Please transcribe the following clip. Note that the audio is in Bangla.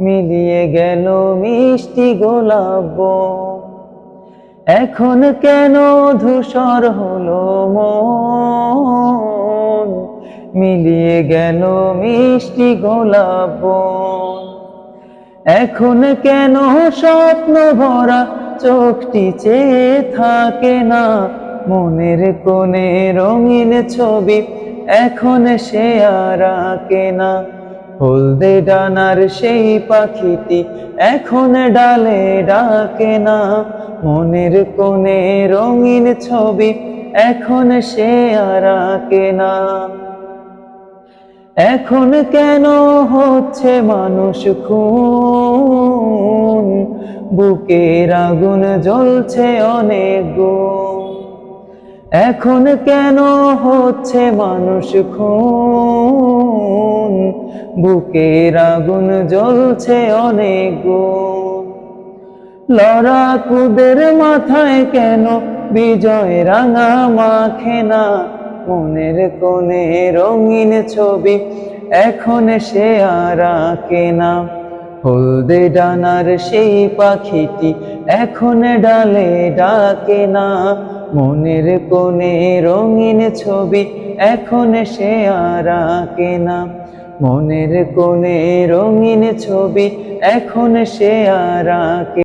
মিলিয়ে গেল মিষ্টি গোলাপ। এখন কেন ধূসর হলো মন মিলিয়ে গেল মিষ্টি গোলাপ। এখন কেন স্বপ্ন ভরা চোখটি চেয়ে থাকে না মনের কোণে রঙিন ছবি এখন সে আর আঁকে না হলদে ডানার সেই পাখিটি এখন ডালে ডাকে না। মনের কোণে রঙিন ছবি এখন সে আর আঁকে না। এখন কেন হচ্ছে মানুষ খুন? বুকের আগুন জ্বলছে অনেক গুণ। এখন কেন হচ্ছে মানুষ খুন? বুকের আগুন জ্বলছে অনেক গুণ লড়াকুদের মাথায় কেন বিজয় রাঙা মাখে না? মনের কোণে রঙিন ছবি এখন সে আর আঁকে না। হলদে ডানার সেই পাখিটি এখন ডালে ডাকে না। মনের কোণে রঙিন ছবি এখন সে আর আঁকে না। মনের কোণে রঙিন ছবি এখন সে আর